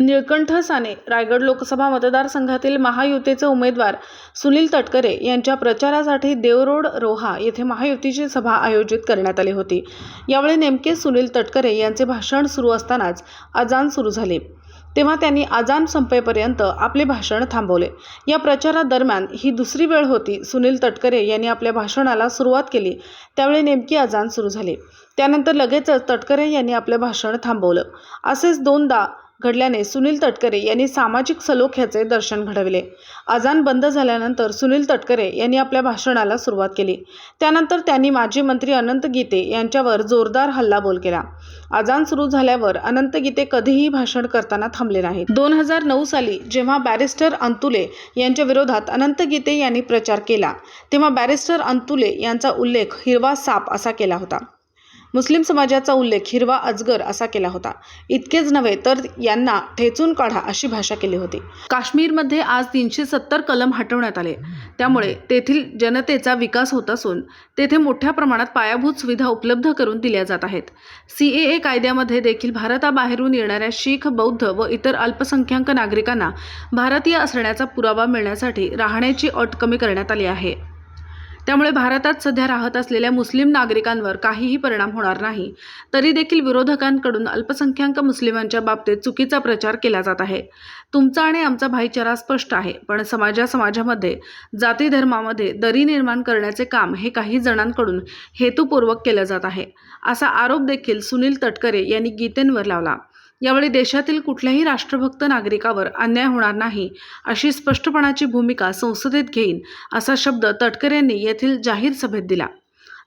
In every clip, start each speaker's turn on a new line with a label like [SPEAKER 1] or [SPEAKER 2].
[SPEAKER 1] निळकंठ साने रायगड लोकसभा मतदारसंघातील महायुतीचे उमेदवार सुनील तटकरे यांच्या प्रचारासाठी देवरोड रोहा येथे महायुतीची सभा आयोजित करण्यात आली होती. यावेळी नेमके सुनील तटकरे यांचे भाषण सुरू असतानाच अजान सुरू झाले. तेव्हा त्यांनी अजान संपेपर्यंत आपले भाषण थांबवले. या प्रचारादरम्यान ही दुसरी वेळ होती सुनील तटकरे यांनी आपल्या भाषणाला सुरुवात केली. त्यावेळी नेमकी अजान सुरू झाली. त्यानंतर लगेचच तटकरे यांनी आपलं भाषण थांबवलं. असेच दोनदा घडल्याने सुनील तटकरे यांनी सामाजिक सलोख्याचे दर्शन घडविले. अजान बंद झाल्यानंतर सुनील तटकरे यांनी आपल्या भाषणाला सुरुवात केली. त्यानंतर त्यांनी माजी मंत्री अनंत गीते यांच्यावर जोरदार हल्लाबोल केला. अजान सुरू झाल्यावर अनंत गीते कधीही भाषण करताना थांबले नाहीत. दोन हजार नऊ साली जेव्हा बॅरिस्टर अंतुले यांच्या विरोधात अनंत गीते यांनी प्रचार केला तेव्हा बॅरिस्टर अंतुले यांचा उल्लेख हिरवा साप असा केला होता. मुस्लिम समाजाचा उल्लेख हिरवा अजगर असा केला होता. इतकेच नव्हे तर यांना ठेचून काढा अशी भाषा केली होती. काश्मीरमध्ये आज तीनशे सत्तर कलम हटवण्यात आले. त्यामुळे तेथील जनतेचा विकास होत असून तेथे मोठ्या प्रमाणात पायाभूत सुविधा उपलब्ध करून दिल्या जात आहेत. सी ए ए कायद्यामध्ये देखील भारताबाहेरून येणाऱ्या शीख बौद्ध व इतर अल्पसंख्याक नागरिकांना भारतीय असण्याचा पुरावा मिळण्यासाठी राहण्याची अट कमी करण्यात आली आहे. त्यामुळे भारतात सध्या राहत असलेल्या मुस्लिम नागरिकांवर काहीही परिणाम होणार नाही. तरी देखील विरोधकांकडून अल्पसंख्याक मुस्लिमांच्या बाबतीत चुकीचा प्रचार केला जात आहे. तुमचा आणि आमचा भाईचारा स्पष्ट आहे पण समाजा समाजामध्ये जाती धर्मामध्ये दरी निर्माण करण्याचे काम हे काही जणांकडून हेतुपूर्वक केलं जात आहे असा आरोप देखील सुनील तटकरे यांनी गीतेंवर लावला. यावेळी देशातील कुठल्याही राष्ट्रभक्त नागरिकावर अन्याय होणार नाही अशी स्पष्टपणाची भूमिका संसदेत घेईन असा शब्द तटकरे यांनी येथील जाहीर सभेत दिला.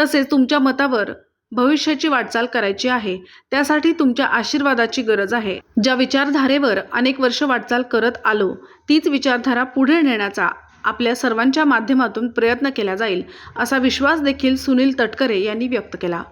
[SPEAKER 1] तसेच तुमच्या मतावर भविष्याची वाटचाल करायची आहे त्यासाठी तुमच्या आशीर्वादाची गरज आहे. ज्या विचारधारेवर अनेक वर्ष वाटचाल करत आलो तीच विचारधारा पुढे नेण्याचा आपल्या सर्वांच्या माध्यमातून प्रयत्न केला जाईल असा विश्वास देखील सुनील तटकरे यांनी व्यक्त केला.